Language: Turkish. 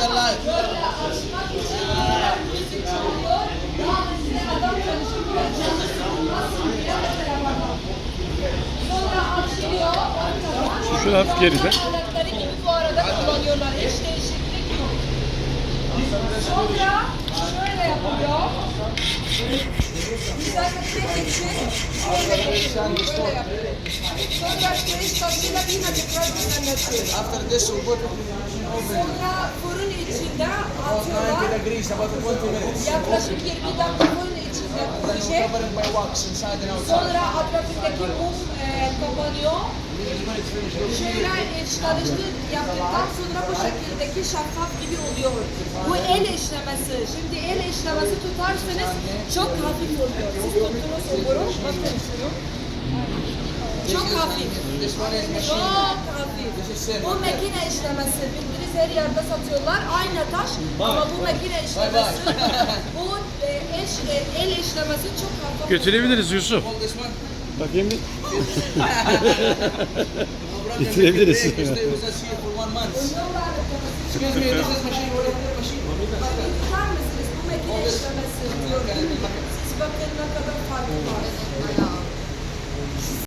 their life. Şu hafif geride. bu arada kullanıyorlar. Eş değişiklik yok. Sonra şöyle yapılıyor. Güzel bir şey çekecek. Şöyle yapıyor. Böyle yapıyor. Sonra şey tadıyla bir tekrar düzenletiyor. After this, we put Sonra fırın 90 atıyorlar. degrees, about 20 minutes. Yaklaşık 20 dakika içinde pişecek. Covered by wax inside and outside. Sonra etrafındaki mum e, kapanıyor. Şöyle e, çalıştır yaptıktan sonra bu şekildeki şeffaf gibi oluyor. Bu el işlemesi. Şimdi el işlemesi tutarsanız çok hafif oluyor. Siz tuttunuz umuru. Bakın şunu. Çok hafif. Çok hafif. Bu makine işlemesi. Bildiğiniz her yerde satıyorlar. Aynı taş ama bu makine işlemesi. bu e, eş, e, el işlemesi çok hafif. Götürebiliriz Yusuf. Bakayım bir. Bunlarla Excuse me, this is machine. What is machine?